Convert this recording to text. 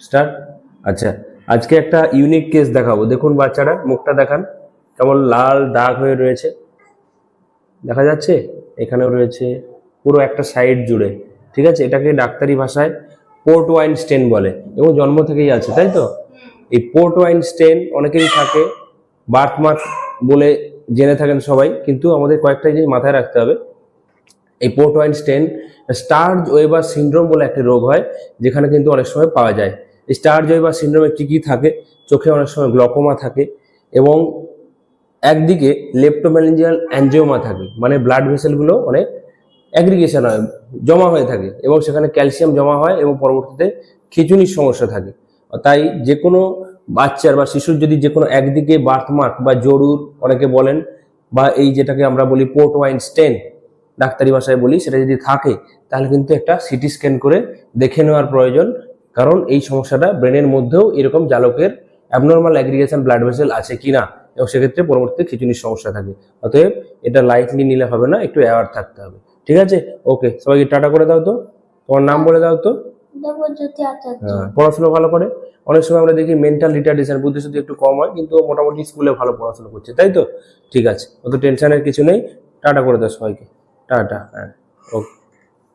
Start? আচ্ছা আজকে একটা ইউনিক কেস দেখাবো। দেখুন বাচ্চারা, মুখটা দেখান। কেমন লাল দাগ হয়ে রয়েছে। দেখা যাচ্ছে? এখানেও রয়েছে। পুরো একটা সাইড জুড়ে। ঠিক আছে? এটাকে ডাক্তারি ভাষায় পোর্ট ওয়াইন স্টেন বলে। এবং জন্ম থেকেই আছে, তাই তো? এই পোর্ট ওয়াইন স্টেন অনেকেরই থাকে। বার্থ মার্ক বলে জেনে থাকেন সবাই। কিন্তু আমাদের কয়েকটা জিনিস মাথায় রাখতে হবে। এই port wine stain Sturge Weber syndrome বলে একটি রোগ হয়, যেখানে কিন্তু অনেক সময় পাওয়া যায়। স্টার ওয়েবার সিন্ড্রোমে কী কী থাকে? চোখে অনেক সময় গ্লকোমা থাকে এবং একদিকে লেপ্টোমেলিঞ্জিয়াল অ্যাঞ্জিওমা থাকে মানে ব্লাড ভেসেলগুলো অনেক অ্যাগ্রিগেশন হয়, জমা হয়ে থাকে এবং সেখানে ক্যালসিয়াম জমা হয় এবং পরবর্তীতে খিচুনির সমস্যা থাকে। তাই যে কোনো বাচ্চার বা শিশুর যদি যে কোনো একদিকে বার্থমার্ক বা জরুর অনেকে বলেন বা এই যেটাকে আমরা বলি পোর্ট ওয়াইন স্টেন ডাক্তারি ভাষায় বলি সেটা যদি থাকে তাহলে কিন্তু একটা সিটি স্ক্যান করে দেখে নেওয়ার প্রয়োজন। কারণ এই সমস্যাটা ব্রেনের মধ্যেও এরকম জালকের অ্যাবনর্মাল অ্যাগ্রিগেশন ব্লাড ভেসেল আছে কি না এবং সেক্ষেত্রে পরবর্তীতে খিচুনির সমস্যা থাকে। অতএব এটা লাইটলি নিলে হবে না একটু অ্যাওয়ার থাকতে হবে। ঠিক আছে? ওকে সবাইকে টাটা করে দাও তো। তোমার নাম বলে দাও তো। হ্যাঁ, পড়াশোনা ভালো করে? অনেক সময় আমরা দেখি মেন্টাল রিটার্ডেশন বুদ্ধিশুদ্ধি একটু কম হয় কিন্তু মোটামুটি স্কুলে ভালো পড়াশোনা করছে তাই তো? ঠিক আছে অত টেনশনের কিছু নেই। টাটা করে দাও সবাইকে। টাটা হ্যাঁ ওকে